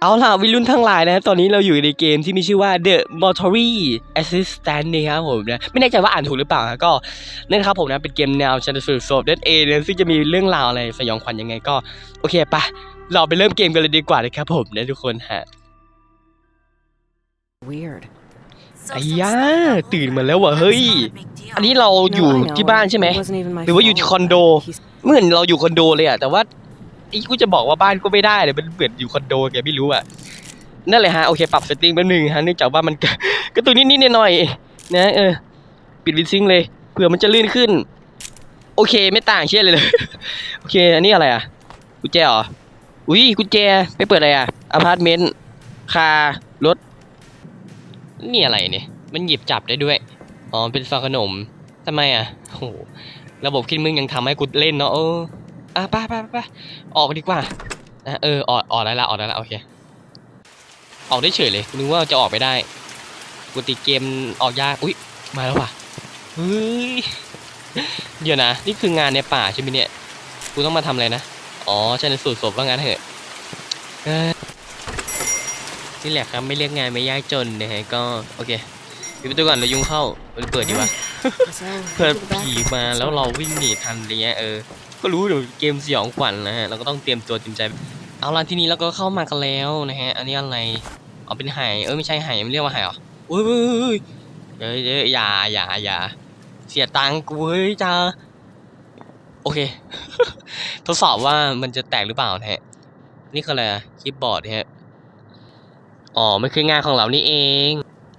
เอาล่ะวิรุ่นทั้งหลายนะตอนนี้เราอยู่ในเกมที่มีชื่อว่า The Mortuary Assistant นะครับผมนะไม่แน่ใจว่าอ่านถูกหรือเปล่านะก็นั่นนะครับผมนะเป็นเกมแนวชันสูตรศพนั่นเองนะซึ่งจะมีเรื่องราวอะไรสยองขวัญยังไงก็ โอเคปะเราไปเริ่มเกมกันเลยดีกว่านะครับผมนะทุกคนฮะ Weird. ไอ้ย่าตื่นมาแล้วว่ะเฮ้ย อันนี้เราอยู่ No, I know. ที่บ้านใช่ไหม It wasn't even my หรือว่าอยู่ที่ fault. คอนโด He's เหมือนเราอยู่คอนโดเลยอะแต่ว่า ไอ้กูจะบอกว่าบ้านก็ไม่ได้เลยมันเหมือนอยู่คอนโดแกไม่รู้อะนั่นเลยฮะโอเคปรับเซตติ้งแป๊บนึงฮะเนื่องจากว่ามันก็ตัวนิดๆหน่อยๆนะเออปิดวินซิงเลยเผื่อมันจะลื่นขึ้น โอเคไม่ต่างเช่นเลยเลยโอเค อันนี้อะไรอะกุญแจเหรออุ้ยกุญแจไปเปิดอะไรอะอพาร์ตเมนต์คารถนี่อะไรเนี่ยมันหยิบจับได้ด้วยอ๋อเป็นซองขนมทำไมอะโอ้โหระบบคิดมึงยังทำให้กูเล่นเนาะเอออะไปไปไปไปออกดีกว่านะเออออกออกได้ละออกได้ละโอเคออกได้เฉยเลยนึกว่าจะออกไม่ได้กูติดเกมออกยากอุ้ยมาแล้วว่ะเฮ้ยเดี๋ยวนะ นี่คืองานในป่าใช่ไหมเนี่ยกูต้องมาทำอะไรนะอ๋อชันสูตรศพว่างั้นเถอะเออนี่แหละครับไม่เรียกงานไม่ยากจนนะฮะก็โอเคปิดประตูก่อนแล้วยุงเข้าเปิดดีวะ so เพื่อ head to the back. ผีมาแล้วเราวิ่งหนีทันอะไรเงี้ยเออ ก็รู้เดี๋ยวเกมสยองขวัญนะฮะเราก็ต้องเตรียมตัวเตรียมใจ เอาล่ะทีนี้เราก็เข้ามากันแล้วนะฮะ อันนี้อะไรเอาเป็นไหเออไม่ใช่ไหมันเรียกว่าไหเหรออุ้ยอุ้ยอุ้ยเดี๋ยวเดี๋ยวอย่าอย่าอย่าเสียตังค์กูเฮ้ยจ้าโอเค ทดสอบว่ามันจะแตกหรือเปล่านะฮะ นี่คืออะไรคีย์บอร์ดฮะอ๋อมันคืองานของเรานี่เอง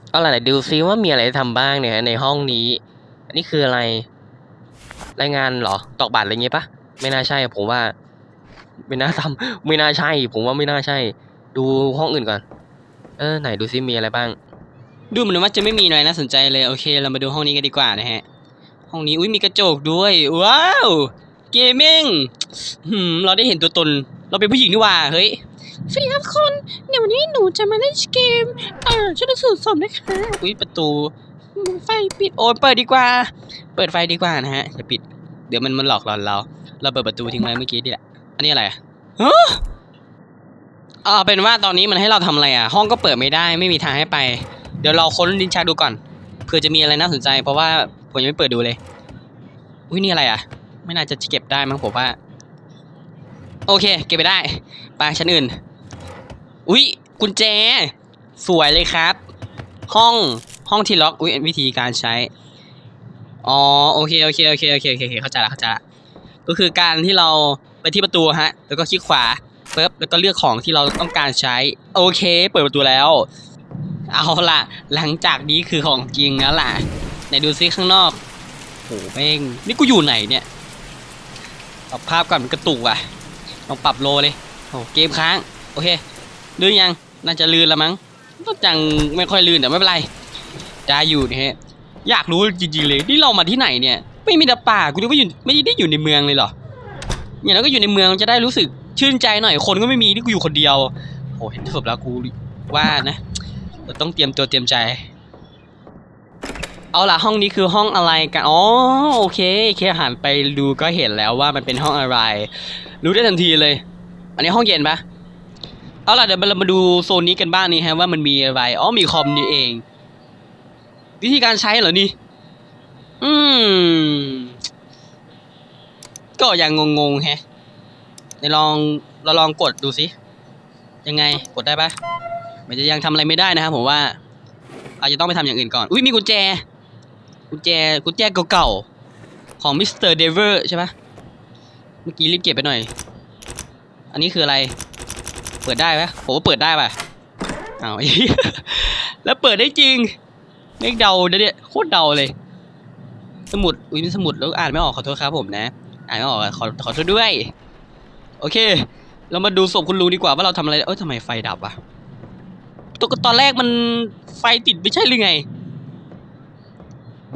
เอาล่ะดูซิว่ามีอะไรทำบ้างเนี่ยในห้องนี้ อันนี้คืออะไร รายงานเหรอ ตอกบัตรอะไรเงี้ยปะ ไม่น่าใช่ ผมว่า ไม่น่าทำไม่น่าใช่ ผมว่าไม่น่าใช่ ดูห้องอื่นก่อน เออ ไหนดูซิมีอะไรบ้าง ดูเหมือนว่าจะไม่มีอะไรน่าสนใจเลยโอเค เรามาดูห้องนี้กันดีกว่านะฮะ ห้องนี้อุ้ยมีกระจกด้วยว้าวเกมมิ่งหืมเราได้เห็นตัวตน เราเป็นผู้หญิงนี่ว่าเฮ้ยสวัสดีครับทุกคนเดี๋ยววันนี้หนูจะมาเล่นเกมเออชุดสูตรสมนะคะอุ้ยประตู ไฟปิดโอ้เปิดดีกว่า เปิดไฟดีกว่านะฮะอย่าปิด เดี๋ยวมันมันหลอกหลอนเรา เราเปิดประตูทิ้งไว้เมื่อกี้นี่แหละอันนี้อะไรอะฮะเอาเป็นว่าตอนนี้มันให้เราทำอะไรอะ ห้องก็เปิดไม่ได้ไม่มีทางให้ไป เดี๋ยวเราค้นลิ้นชักดูก่อนเผื่อจะมีอะไรน่าสนใจ เพราะว่าผมยังไม่เปิดดูเลย อุ้ยนี่อะไรอะ ไม่น่าจะเก็บได้มั้งผมว่า โอเค เก็บไปได้ไปชั้นอื่น อุ้ยกุญแจ สวยเลยครับ ห้องห้องที่ล็อกอุ้ยวิธีการใช้อ๋อโอเคโอเคโอเคโอเคโอเคเข้าใจละเข้าใจละ ก็คือการที่เราไปที่ประตูฮะ แล้วก็คลิกขวาปึ๊บแล้วก็เลือกของที่เราต้องการใช้ โอเค เปิดประตูแล้ว เอาล่ะ หลังจากนี้คือของจริงแล้วล่ะไหนดูซิข้างนอกโหแม่งนี่กูอยู่ไหนเนี่ยปรับภาพก่อนมันกระตุกว่ะลองปรับโลเลยโอ้เกมค้าง โอเคลื่นยังน่าจะลื่นล้วมั้งก็จังไม่ค่อยลื่นแต่ไม่เป็นไรได้อยู่นะฮะอยากรู้จริงๆเลยนี่เรามาที่ไหนเนี่ย ไม่มีแต่ป่ากูนึกว่าอยู่ไม่ได้อยู่ในเมืองเลยเหรอเนี่ยเราก็อยู่ในเมืองจะได้รู้สึกชื่นใจหน่อยคนก็ไม่มีนี่กูอยู่คนเดียวโหเห็นศพแล้วกูว่านะเราต้องเตรียมตัวเตรียมใจ เอาล่ะห้องนี้คือห้องอะไรกันอ๋อโอเคแค่หันไปดูก็เห็นแล้วว่ามันเป็นห้องอะไร รู้ได้ทันทีเลย อันนี้ห้องเย็นปะเอาล่ะเดี๋ยวเรามาดูโซนนี้กันบ้างนี่ฮะว่ามันมีอะไรอ๋อมีคอมนี่เอง วิธีการใช้เหรอนี่ อืม ก็ยังงงๆแฮะเดี๋ยวลองเราลองกดดูสิ ยังไงกดได้ปะมันจะยังทำอะไรไม่ได้นะครับผมว่า อาจจะต้องไปทำอย่างอื่นก่อน อุ้ยมีกุญแจ กุญแจ กุญแจเก่าๆ ของมิสเตอร์เดเวอร์ใช่ปะเมื่อกี้รีบเก็บไปหน่อย อันนี้คืออะไร เปิดได้ปะผมว่าเปิดได้ปะเอาแล้วเปิดได้จริง ไม่เดาเนี่ยโคตรเดาเลย สมุด อุ้ยมีสมุดแล้วอ่านไม่ออกขอโทษครับผมนะ อ่านไม่ออกขอขอโทษด้วย โอเค เรามาดูศพคุณลุงดีกว่าว่าเราทำอะไร เอ้ยทำไมไฟดับอะตอนตอนแรกมันไฟติดไม่ใช่หรือไง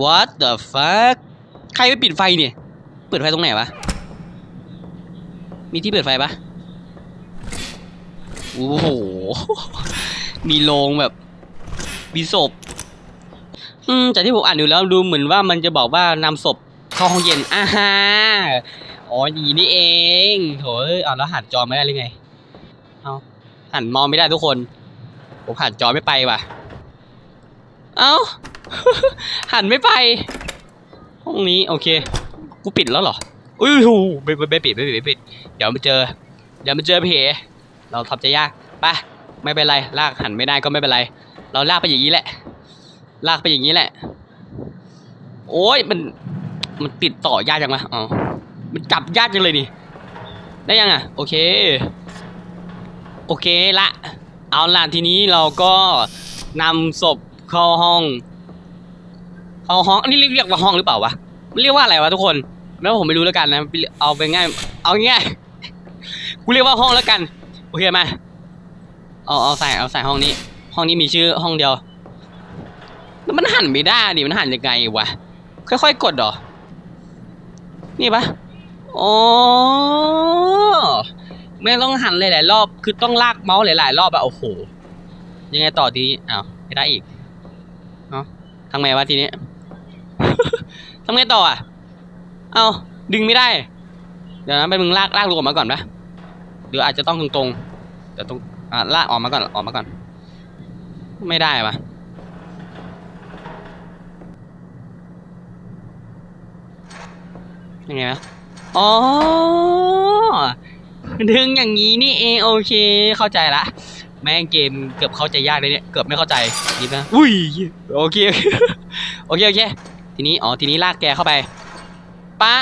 What the fuck ใครไปปิดไฟเนี่ย เปิดไฟตรงไหนวะ มีที่เปิดไฟปะโอ้โห มีโรงแบบ มีศพ อืมจากที่ผมอ่านดูแล้วดูเหมือนว่ามันจะบอกว่านำศพเข้าห้องเย็นอ่าฮะอ๋อดีนี่เองโถเอ้ยเอาแล้วหันจอไม่ได้หรือไงเอาหันมองไม่ได้ทุกคน ผมหันจอไม่ไปว่ะ เอ้าหันไม่ไป ห้องนี้โอเค กูปิดแล้วเหรอ อุ้ยหูไม่ไม่ไม่ปิดไม่ปิดไม่ปิด เดี๋ยวมาเจอ เดี๋ยวมาเจอเพเราทำใจยากไปไม่เป็นไร ลากหันไม่ได้ก็ไม่เป็นไร เราลากไปอย่างนี้แหละ ลากไปอย่างนี้แหละ โอ้ยมัน มันติดต่อยากจังวะอ๋อมันจับยากจังเลยนี่ ได้ยังอะ โอเค โอเคละ เอาล่ะทีนี้เราก็นำศพเข้าห้อง เข้าห้องอันนี้เรียกเรียกว่าห้องหรือเปล่าวะมันเรียกว่าอะไรวะทุกคน แล้วผมไม่รู้แล้วกันนะ เอาไปง่าย เอาง่ายกูเรียกว่าห้องแล้วกัน โอเคมา เอาเอาใส่เอาใส่ห้องนี้ ห้องนี้มีชื่อห้องเดียว แล้วมันหันไม่ได้ดิมันหันยังไงวะ ค่อยๆกดหรอ นี่ปะอ๋อไม่ต้องหันหลายๆรอบ คือต้องลากเมาส์หลายๆรอบอะโอ้โห ยังไงต่อทีนี้อ้าวไม่ได้อีกเนาะทำไงวะทีนี้ทำไงต่ออะเอ้าดึงไม่ได้ เดี๋ยวนะไปมึงลากลากลูกออกมาก่อนปะหรืออาจจะต้องตรงๆ เดี๋ยวตรงอะลากออกมาก่อนออกมาก่อน ไม่ได้ปะ ยังไงวะอ๋อดึงอย่างนี้นี่เองโอเค เข้าใจละ แม่งเกมเกือบเข้าใจยากเลยเนี่ย เกือบไม่เข้าใจนี่นะอุ้ยโอเคโอเค โอเค ทีนี้ อ๋อ ทีนี้ลากแกเข้าไปปะ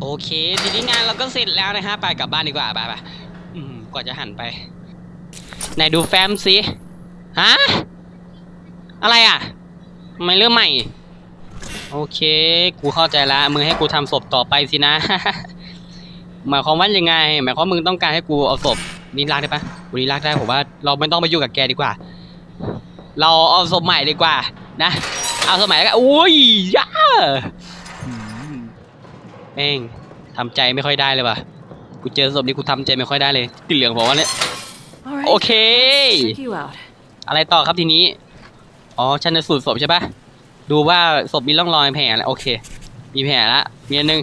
โอเค ทีนี้งานเราก็เสร็จแล้วนะฮะ ไปกลับบ้านดีกว่า ไปไปกว่าจะหันไป ไหนดูแฟ้มสิ ฮะ อะไรอะทำไมเริ่มใหม่ โอเค กูเข้าใจละมึงให้กูทำศพต่อไปสินะ หมายความว่ายังไง หมายความว่ามึงต้องการให้กูเอาศพนี่ลากได้ปะกูนี่ลากได้ผมว่าเราไม่ต้องไปยุ่งกับแกดีกว่า เราเอาศพใหม่ดีกว่า นะ เอาศพใหม่แล้วกันโอ้ยย่าอืมแม่งทำใจไม่ค่อยได้เลยว่ะ กูเจอศพนี้กูทำใจไม่ค่อยได้เลยติดเหลืองบอกว่าเนี่ย All right. โอเค Check you out. อะไรต่อครับทีนี้ อ๋อชันสูตรศพใช่ปะ ดูว่าศพมีร่องรอยแผลแล้วโอเค มีแผลละมีอันหนึง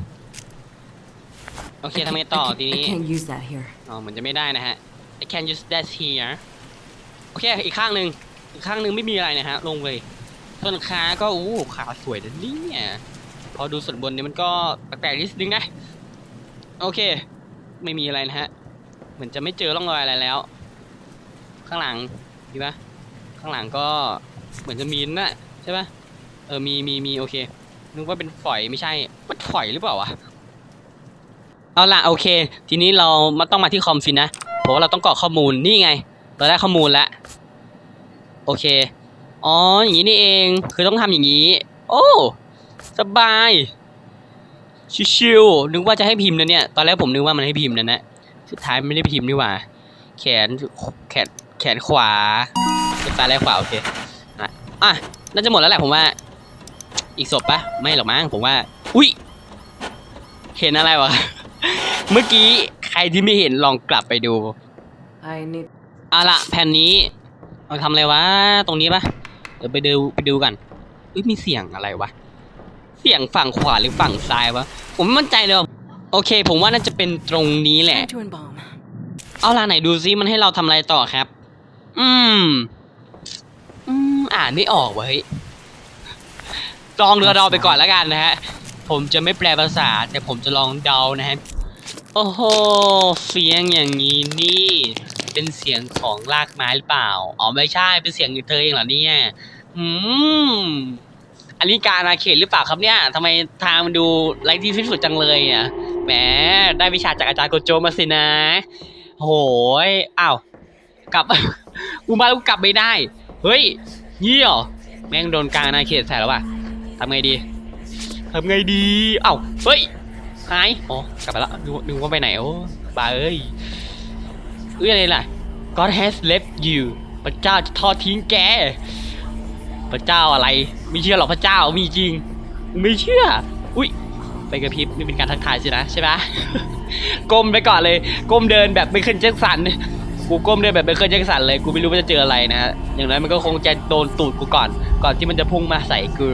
โอเคทำไงต่อ I, can't- ทีนี้ I can't use that here. อ๋อเหมือนจะไม่ได้นะฮะ I can use that here โอเค อีกข้างหนึ่งอีกข้างหนึ่งไม่มีอะไรนะฮะ ลงเลยส่วนขาก็อู้ขาสวยนะเนี่ยพอดูส่วนบนเนี่ยมันก็แปลกๆนิดนึงนะ โอเค ไม่มีอะไรนะฮะ เหมือนจะไม่เจอร่องรอยอะไรแล้ว ข้างหลังมีปะข้างหลังก็เหมือนจะมีนะใช่ปะ เออ มี มี มี โอเค นึกว่าเป็นฝอย ไม่ใช่มันฝอยหรือเปล่าวะ เอาล่ะ โอเค ทีนี้เรามาต้องมาที่คอมสินะ เพราะว่าเราต้องกรอกข้อมูล นี่ไง เราได้ข้อมูลแล้ว โอเค อ๋อ อย่างนี้นี่เอง คือต้องทำอย่างนี้ โอ้ สบาย ชิวๆ นึกว่าจะให้พิมพ์นะเนี่ย ตอนแรกผมนึกว่ามันให้พิมพ์นะนะ สุดท้ายไม่ได้พิมพ์นี่หว่า แขน แขน แขนขวาซ้ายและขวา โอเคอะอะ น่าจะหมดแล้วแหละผมว่า อีกศพปะไม่หรอกมั้งผมว่า อุ้ยเห็นอะไรวะ เมื่อกี้ใครที่ไม่เห็นลองกลับไปดู I need. เอาละแผ่นนี้เราทำอะไรวะ ตรงนี้ปะเดี๋ยวไปดูไปดูกันอุ้ยมีเสียงอะไรวะ เสียงฝั่งขวาหรือฝั่งซ้ายวะ ผมไม่มั่นใจเลยว่ะโอเค ผมว่าน่าจะเป็นตรงนี้แหละ Time to embalm. เอาล่ะไหนดูซิมันให้เราทำอะไรต่อครับ อืม อืม อ่านไม่ออกเว้ย ลองเรือเดาไปก่อนแล้วกันนะฮะ ผมจะไม่แปลภาษา แต่ผมจะลองเดานะฮะ โอ้โห เสียงอย่างนี้นี่ เป็นเสียงของรากไม้หรือเปล่า อ๋อไม่ใช่ เป็นเสียงเธอเองเหรอเนี่ย อืม อันนี้การอาเขตหรือเปล่าครับเนี่ยทำไมทางมันดูไร้ที่สิ้นสุดจังเลยอะ แหม ได้วิชาจากอาจารย์โกโจมาสินะ โหยอ้าว กลับ กูมาแล้วกูกลับไม่ได้ เฮ้ยยี่เหรอแม่งโดนกางอาณาเขตใส่แล้วว่ะ ทำไงดีทำไงดีเอ้าเฮ้ยหายอ๋อกลับไปแล้วนึกว่านึกว่าไปไหนโอ้บ้าเอ้ยเอ้ยอะไรล่ะ God has left you พระเจ้าจะทอดทิ้งแก พระเจ้าอะไร ไม่เชื่อหรอกพระเจ้ามีจริง ไม่เชื่อ อุ้ยไปกระพริบนี่เป็นการทักทายสินะใช่ไหมก้มไปก่อนเลย ก้มเดินแบบไม่เคยแจ็คสันกูก้มเดินแบบไม่เคยแจ็คสันเลย กูไม่รู้ว่าจะเจออะไรนะฮะ อย่างนั้นมันก็คงจะโดนตูดกูก่อน ก่อนที่มันจะพุ่งมาใส่กู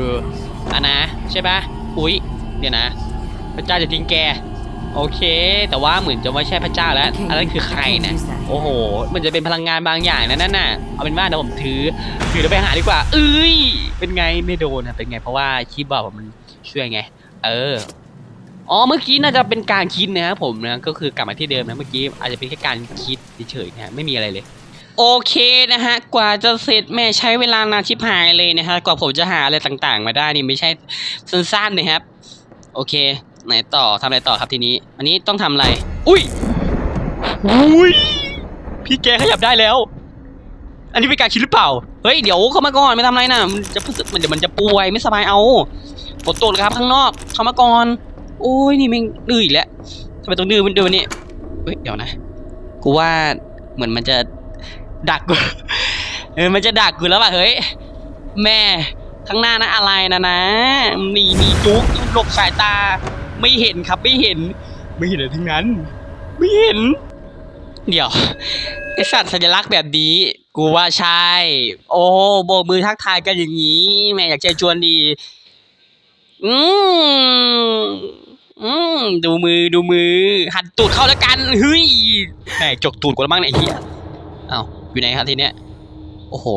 อะนะ ใช่ปะอุ๊ยเดี๋ยวนะ พระเจ้าจะทิ้งแก โอเค แต่ว่าเหมือนจะไม่ใช่พระเจ้าแล้ว อันนั้นคือใครนะ โอ้โห มันจะเป็นพลังงานบางอย่างนะนั่นน่ะ เอาเป็นว่าเดี๋ยวผมถือ ถือแล้วไปหาดีกว่า เอ้ย เป็นไงไม่โดนนะเป็นไง เพราะว่าคีย์บอร์ดผมมันช่วยไง เออ อ๋อ เมื่อกี้น่าจะเป็นการคิดนะครับผมนะ ก็คือกลับมาที่เดิมนะ เมื่อกี้อาจจะเป็นแค่การคิดเฉยๆนะฮะไม่มีอะไรเลย โอเคนะฮะ กว่าจะเสร็จแม่ใช้เวลานานชิบหายเลยนะฮะ กว่าผมจะหาอะไรต่างๆ มาได้นี่ไม่ใช่สั้นๆนะครับ โอเค ไหนต่อทำอะไรต่อครับทีนี้ อันนี้ต้องทำอะไร อุ้ยอุ้ยพี่แกขยับได้แล้ว อันนี้เป็นการคิดหรือเปล่า เฮ้ย เดี๋ยวเข้ามาก่อนไม่ทำอะไรนะมันจะมันเดี๋ยวมันจะป่วยไม่สบายเอาฝนตกเลยครับข้างนอกเข้ามาก่อน โอ้ยนี่ม่งดื้ออีกแล้วทำไมต้องดื้อมันดื้อนนี้เฮ้ยเดี๋ยวนะ กูว่าเหมือนมันจะ ดักกูเออมันจะดักกูแล้วป่ะเฮ้ย แม่ข้างหน้านะอะไรนะนะมีมีจุกหลบสายตา ไม่เห็นครับไม่เห็น ไม่เห็นอะไรทั้งนั้น ไม่เห็น เดี๋ยวไอสัตว์สัญลักษณ์แบบนี้ กูว่าใช่ โอ้โบกมือทักทายกันอย่างนี้ แม่อยากเชิญชวนดี อืมอืมดูมือดูมือ หันตูดเข้าแล้วกันเฮ้ยแม่จกตูดกูแล้วมั้งเนี่ยไอ้เหี้ยอ้าว อยู่ไหนครับทีเนี้ย โอ้โห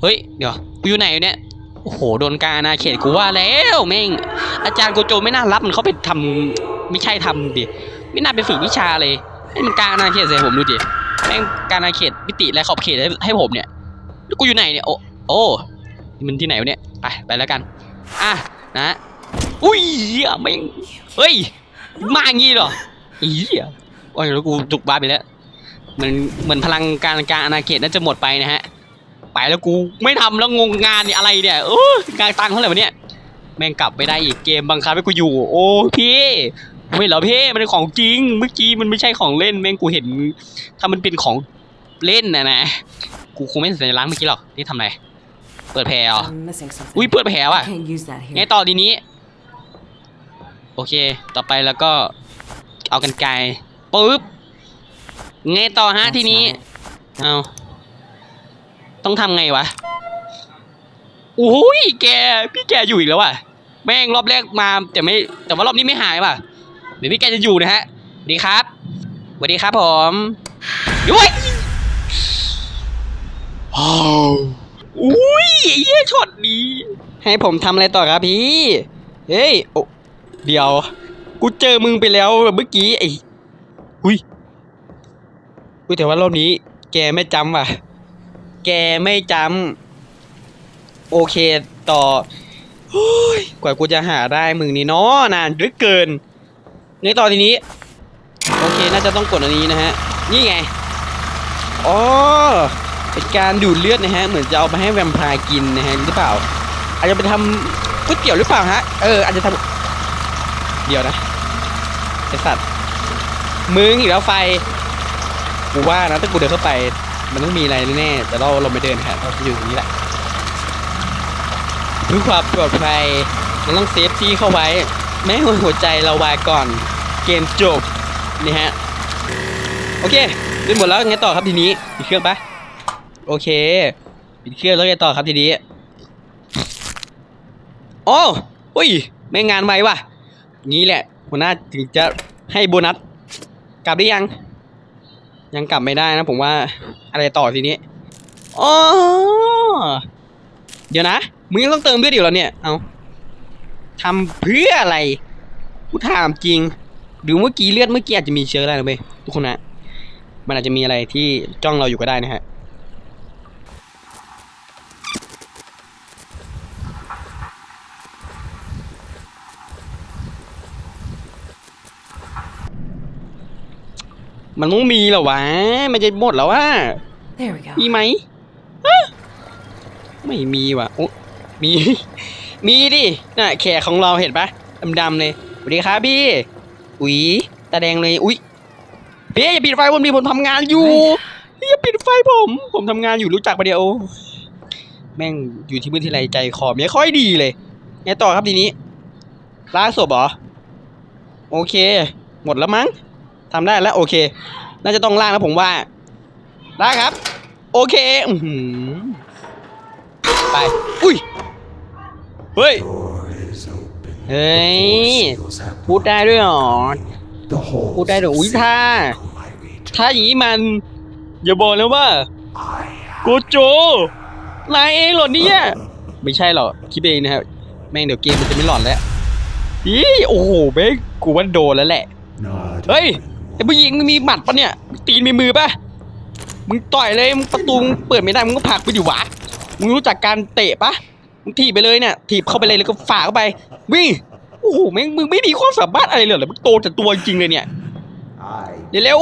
เฮ้ย เดี๋ยวกูอยู่ไหนอยู่เนี่ย โอ้โห โดนการอาณาเขตกูว่าแล้วแม่ง อาจารย์โกโจไม่น่ารับมันเขาไปทำไม่ใช่ทำดิ ไม่น่าไปฝึกวิชาเลยนี่มันการอาณาเขตใส่ผมดูดิ แม่งการอาณาเขตมิติและขอบเขตให้ให้ผมเนี่ยแล้วกูอยู่ไหนเนี่ย โอ้โอ้มันที่ไหนวะเนี่ย ไป ไปแล้วกัน อะ นะ อุ้ยเหี้ยแม่งเฮ้ย มาอย่างงี้เหรออีเหี้ยโอ้ยแล้วกูจุกบ้าไปแล้ว มันเหมือนพลังการการอาณาเขตน่าจะหมดไปนะฮะ ไปแล้วกูไม่ทำแล้วงงงานนี่อะไรเนี่ยโอ้ยงานตังค์เท่าไหร่วะเนี่ยแม่งกลับไม่ได้อีกเกมบังคับให้กูอยู่ โอ้พี่ไม่เหรอพี่มันเป็นของจริง เมื่อกี้มันไม่ใช่ของเล่นแม่งกูเห็น ถ้ามันเป็นของเล่นนะนะกูคงไม่สัญลักษณ์เมื่อกี้หรอกนี่ทำไรเปิดแผลเหรอ I'm missing something. อุ้ยเปิดแผลว่ะ I can't use that ไง here. ต่อทีนี้ โอเค ต่อไปแล้วก็เอากันไกลปุ๊บ ไงต่อฮะ That's ทีนี้ not it. เอาต้องทำไงวะโอ้ยแก พี่แกอยู่อีกแล้วว่ะ แม่งรอบแรกมาแต่ไม่ แต่ว่ารอบนี้ไม่หายว่ะ เดี๋ยวพี่แกจะอยู่นะฮะสวัสดีครับสวัสดีครับผมด้วยอ้าวอุ้ยไอ้เหี้ยช็อตนี้ ให้ผมทำอะไรต่อครับพี่ เฮ้ย โอ้ เดี๋ยว กูเจอมึงไปแล้วเมื่อกี้ไอ้อุ้ย อุ้ยแต่ว่ารอบนี้ แกไม่จำว่ะ แกไม่จำโอเคต่อโอ้ยกว่ากูจะหาได้มึงนี่เนาะนานหลือเกินในต่อทีนี้ โอเคน่าจะต้องกดอันนี้นะฮะ นี่ไงอ๋อเป็นการดูดเลือดนะฮะ เหมือนจะเอาไปให้แวมไพร์กินนะฮะหรือเปล่า อาจจะไปทำก๋วยเตี๋ยวหรือเปล่าฮะ เอออาจจะทำเดี๋ยวนะไอสัตว์มึงอีกแล้วไฟ กูว่านะถ้ากูเดินเข้าไป มันต้องมีอะไรแน่ๆแต่เราเราไม่เดินครับเราอยู่ตรงนี้แหละเพื่อความปลอดภัยเราต้องเซฟที่เข้าไว้ไม่ให้หัวใจเราวายก่อน เกมจบนี่ฮะ โอเคเล่นหมดแล้วไงต่อครับทีนี้ปิดเครื่องปะโอเคปิดเครื่องแล้วไงต่อครับทีนี้โอ้อุ้ยไม่งานไวว่ะ งี้แหละหัวหน้าถึงจะให้โบนัส กลับได้ยัง ยังกลับไม่ได้นะผมว่าอะไรต่อทีนี้อ๋อเดี๋ยวนะ มึงยังต้องเติมเลือดอยู่แล้วเนี่ย เอาทำเพื่ออะไร กูถามจริงหรือเมื่อกี้เลือดเมื่อกี้อาจจะมีเชื้ออะไรนะเว้ยทุกคนนะ มันอาจจะมีอะไรที่จ้องเราอยู่ก็ได้นะฮะ มันต้องมีเหรอวะ มันจะหมดแล้วว่า There we go. มีไหมฮะไม่มีว่ะโอ้มี มีดิน่ะแขกของเราเห็นปะดำๆเลยสวัสดีครับพี่ อุ๊ยตาแดงเลย อุ๊ยพี่อย่าปิดไฟผมดิผมทำงานอยู่พี่อย่าปิดไฟผม ผมทำงานอยู่รู้จักปะเดียว แม่งอยู่ที่มือที่ไรใจคอไม่ค่อยดีเลยไงต่อครับทีนี้ล้างศพเหรอ โอเค หมดแล้วมั้ง ทำได้แล้วโอเค น่าจะต้องล่างแล้วผมว่า ได้ครับ โอเคไป อุ้ย เฮ้ย เฮ้ย พูดได้ด้วยเหรอ พูดได้หรออุ้ยท่าถ้าอย่างนี้มัน อย่าบอกนะว่าโกโจนายเองหรอเนี่ยไม่ใช่หรอกคิดเองนะครับแม่งเดี๋ยวเกมมันจะไม่หลอนแล้วอีโอ้โหแม่งกูว่าโดนแล้วแหละ เฮ้ย ไอ้ผู้หญิงมีหมัดปะเนี่ย ตีนมีมือปะมึงต่อยเลยมึงประตูมึงเปิดไม่ได้มึงก็ผลักไปดิวะมึงรู้จักการเตะปะมึงถีบไปเลยเนี่ยถีบเข้าไปเลยแล้วก็ฝ่าเข้าไป วิ่งโอ้โหแม่งมึงไม่มีความสามารถอะไรเลยเหรอมึงโตแต่ตัวจริงเลยเนี่ยเดี๋ยวเร็ว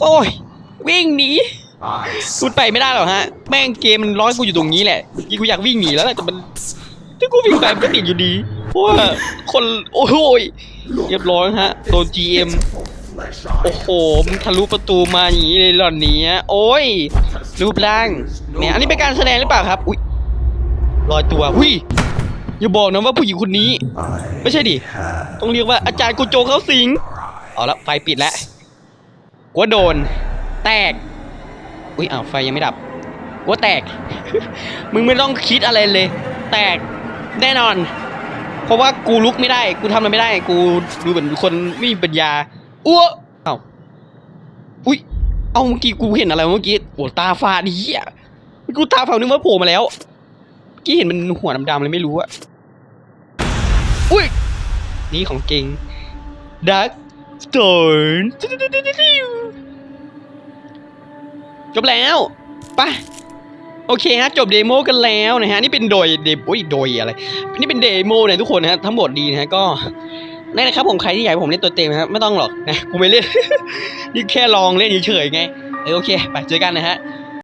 โอ้ยวิ่งหนีกูไปไม่ได้หรอกฮะ แม่งเกมมันร้อยกูอยู่ตรงนี้แหละยี่กูอยากวิ่งหนีแล้วแหละแต่มันถ้ากูวิ่งไปมันก็ติดอยู่ดีเพราะว่าคนโอ้ยเรียบร้อยฮะโดน GM โอ้โหมึงทะลุประตูมาอย่างนี้เลยเหรอเนี่ยโอ้ย รูปร่าง เนี่ย อันนี้เป็นการแสดงหรือเปล่าครับ อุ้ยลอยตัวอุ้ยอย่าบอกนะว่าผู้หญิงคนนี้ ไม่ใช่ดิ ต้องเรียกว่าอาจารย์โกโจเขาสิง เอาละไฟปิดแล้วกลัวโดน แตก อุ้ยอ้าวไฟยังไม่ดับกลัวแตก มึงไม่ต้องคิดอะไรเลย แตกแน่นอน เพราะว่ากูลุกไม่ได้ กูทำอะไรไม่ได้ กูดูเหมือนคนไม่มีปัญญา อ้วเอ้าอุ้ย เอาเมื่อกี้กูเห็นอะไรเมื่อกี้โอ้ตาฟาดเหี้ยกูตาฝาดนึกว่าโผล่มาแล้วเมื่อกี้เห็นมันหัวดำๆเลยไม่รู้อะอุ้ย นี่ของจริง Dark Stone จบแล้วไปะโอเคฮะจบเดโมกันแล้วนะฮะนี่เป็นโดยเดโอ้ยโดยอะไร นี่เป็นเดโมเนี่ยทุกคนนะฮะทั้งหมดดีนะฮะก็ นั่นนะครับผมใครที่อยากให้ผมเล่นตัวเต็มนะครับไม่ต้องหรอกนะกูไม่เล่น นี่แค่ลองเล่นเฉยๆไงเออโอเคไปเจอกันนะฮะ